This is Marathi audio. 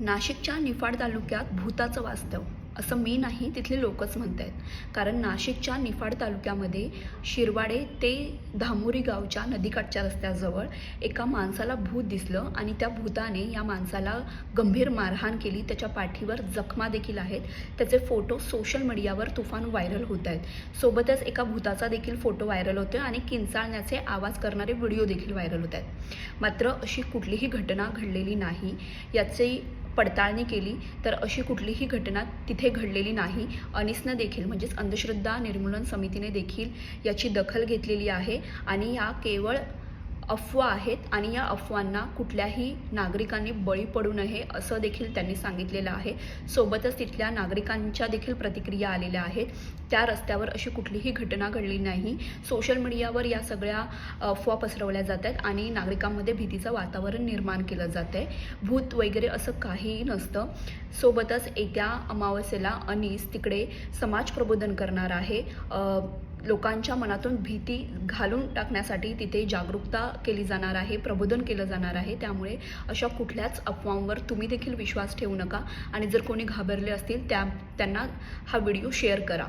नाशिकच्या निफाड तालुक्यात भूताचं वास्तव असं मी नाही तिथले लोकच म्हणत आहेत कारण नाशिकच्या निफाड तालुक्यामध्ये शिरवाडे ते धामोरी गावच्या नदीकाठच्या रस्त्याजवळ एका माणसाला भूत दिसलं आणि त्या भूताने या माणसाला गंभीर मारहाण केली. त्याच्या पाठीवर जखमा देखील आहेत. त्याचे फोटो सोशल मीडियावर तुफान व्हायरल होत आहेत सोबतच एका भूताचा देखील फोटो व्हायरल होतो आणि किंचाळण्याचे आवाज करणारे व्हिडिओ देखील व्हायरल होत आहेत मात्र अशी कुठलीही घटना घडलेली नाही. याची पडताळणी केली तर अशी कुठलीही घटना तिथे घडलेली नाही. अनिसनं देखील म्हणजेच अंधश्रद्धा निर्मूलन समितीने देखील याची दखल घेतलेली आहे. आणि या केवळ अफवा आहेत आणि या अफवांना कुठल्याही नागरिकांनी बळी पडू नये असं देखील त्यांनी सांगितलेलं आहे. सोबतच तिथल्या नागरिकांच्या देखील प्रतिक्रिया आलेल्या आहेत. त्या रस्त्यावर अशी कुठलीही घटना घडली नाही. सोशल मीडियावर या सगळ्या अफवा पसरवल्या जात आहेत आणि नागरिकांमध्ये भीतीचं वातावरण निर्माण केलं जात आहे भूत वगैरे असं काहीही नसतं. सोबतच येत्या अमावस्येला अनीस तिकडे समाज प्रबोधन करणार आहे. लोकांच्या मनातून भीती घालून टाकण्यासाठी तिथे जागरूकता केली जाणार आहे प्रबोधन केलं जाणार आहे. त्यामुळे अशा कुठल्याच अफवांवर तुम्ही देखील विश्वास ठेवू नका. आणि जर कोणी घाबरले असतील त्या त्यांना हा व्हिडिओ शेअर करा.